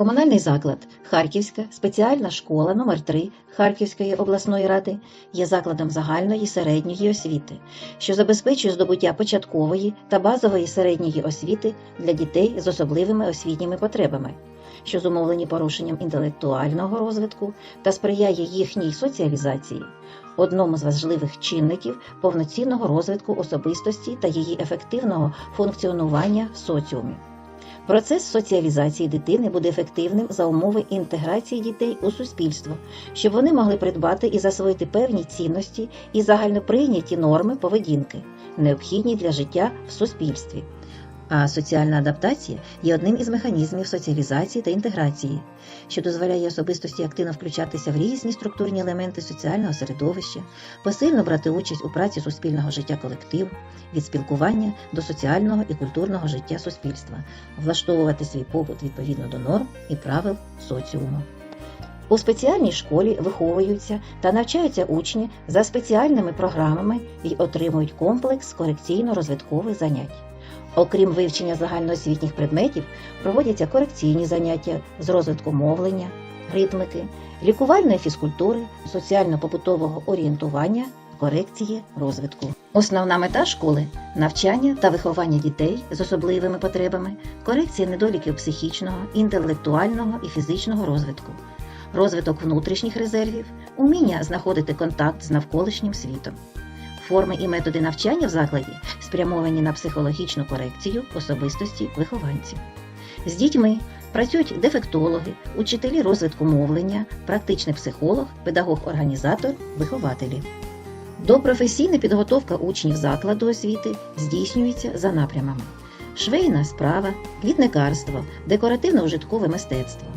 Комунальний заклад Харківська спеціальна школа номер 3 Харківської обласної ради є закладом загальної середньої освіти, що забезпечує здобуття початкової та базової середньої освіти для дітей з особливими освітніми потребами, що зумовлені порушенням інтелектуального розвитку та сприяє їхній соціалізації, одному з важливих чинників повноцінного розвитку особистості та її ефективного функціонування в соціумі. Процес соціалізації дитини буде ефективним за умови інтеграції дітей у суспільство, щоб вони могли придбати і засвоїти певні цінності і загальноприйняті норми поведінки, необхідні для життя в суспільстві. А соціальна адаптація є одним із механізмів соціалізації та інтеграції, що дозволяє особистості активно включатися в різні структурні елементи соціального середовища, посильно брати участь у праці суспільного життя колективу, від спілкування до соціального і культурного життя суспільства, влаштовувати свій побут відповідно до норм і правил соціуму. У спеціальній школі виховуються та навчаються учні за спеціальними програмами і отримують комплекс корекційно-розвиткових занять. Окрім вивчення загальноосвітніх предметів, проводяться корекційні заняття з розвитку мовлення, ритмики, лікувальної фізкультури, соціально-побутового орієнтування, корекції розвитку. Основна мета школи навчання та виховання дітей з особливими потребами, корекція недоліків психічного, інтелектуального і фізичного розвитку, розвиток внутрішніх резервів, уміння знаходити контакт з навколишнім світом. Форми і методи навчання в закладі спрямовані на психологічну корекцію особистості вихованців. З дітьми працюють дефектологи, учителі розвитку мовлення, практичний психолог, педагог-організатор, вихователі. Допрофесійна підготовка учнів закладу освіти здійснюється за напрямами: швейна справа, квітникарство, декоративно-ужиткове мистецтво.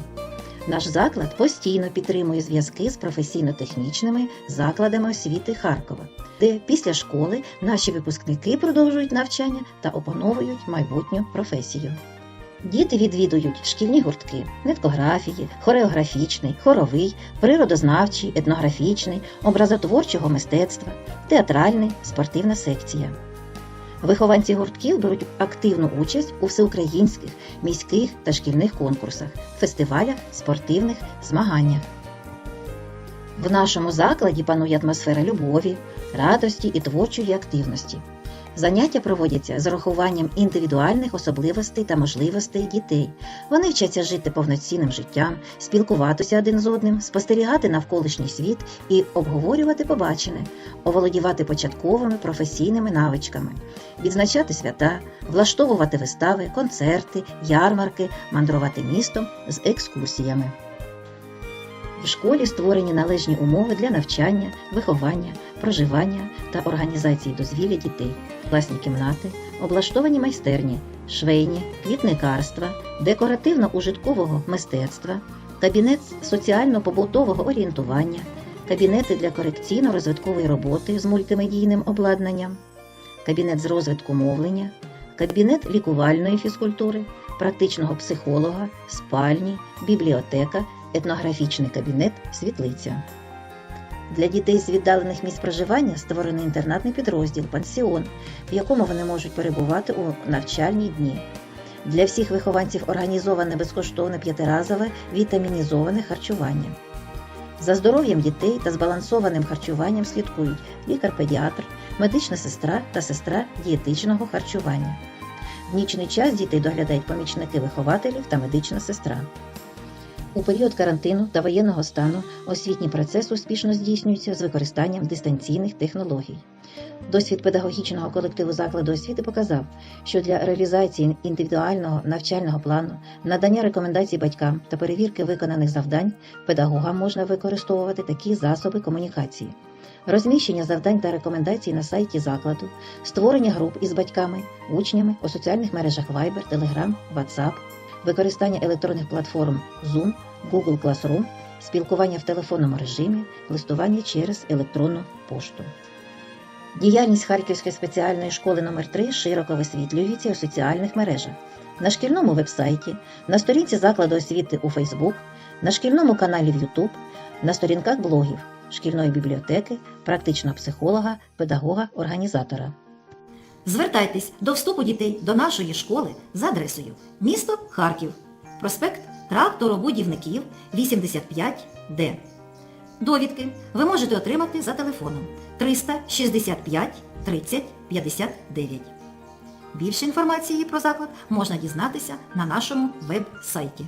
Наш заклад постійно підтримує зв'язки з професійно-технічними закладами освіти Харкова, де після школи наші випускники продовжують навчання та опановують майбутню професію. Діти відвідують шкільні гуртки, ниткографії, хореографічний, хоровий, природознавчий, етнографічний, образотворчого мистецтва, театральний, спортивна секція. Вихованці гуртків беруть активну участь у всеукраїнських, міських та шкільних конкурсах, фестивалях, спортивних змаганнях. В нашому закладі панує атмосфера любові, радості і творчої активності. Заняття проводяться з урахуванням індивідуальних особливостей та можливостей дітей. Вони вчаться жити повноцінним життям, спілкуватися один з одним, спостерігати навколишній світ і обговорювати побачене, оволодівати початковими професійними навичками, відзначати свята, влаштовувати вистави, концерти, ярмарки, мандрувати містом з екскурсіями. В школі створені належні умови для навчання, виховання, проживання та організації дозвілля дітей, власні кімнати, облаштовані майстерні, швейні, квітникарства, декоративно-ужиткового мистецтва, кабінет соціально-побутового орієнтування, кабінети для корекційно-розвиткової роботи з мультимедійним обладнанням, кабінет з розвитку мовлення, кабінет лікувальної фізкультури, практичного психолога, спальні, бібліотека етнографічний кабінет світлиця. Для дітей з віддалених місць проживання створений інтернатний підрозділ пансіон, в якому вони можуть перебувати у навчальні дні. Для всіх вихованців організоване безкоштовне п'ятиразове вітамінізоване харчування. За здоров'ям дітей та збалансованим харчуванням слідкують лікар-педіатр, медична сестра та сестра дієтичного харчування. В нічний час дітей доглядають помічники вихователів та медична сестра. У період карантину та воєнного стану освітній процес успішно здійснюється з використанням дистанційних технологій. Досвід педагогічного колективу закладу освіти показав, що для реалізації індивідуального навчального плану, надання рекомендацій батькам та перевірки виконаних завдань педагогам можна використовувати такі засоби комунікації. Розміщення завдань та рекомендацій на сайті закладу, створення груп із батьками, учнями у соціальних мережах Viber, Telegram, WhatsApp, використання електронних платформ Zoom, Google Classroom, спілкування в телефонному режимі, листування через електронну пошту. Діяльність Харківської спеціальної школи номер 3 широко висвітлюється у соціальних мережах, на шкільному вебсайті, на сторінці закладу освіти у Facebook, на шкільному каналі в YouTube, на сторінках блогів, шкільної бібліотеки, практичного психолога, педагога, організатора. Звертайтесь до вступу дітей до нашої школи за адресою місто Харків, проспект тракторобудівників 85Д. Довідки ви можете отримати за телефоном 365 30 59. Більше інформації про заклад можна дізнатися на нашому веб-сайті.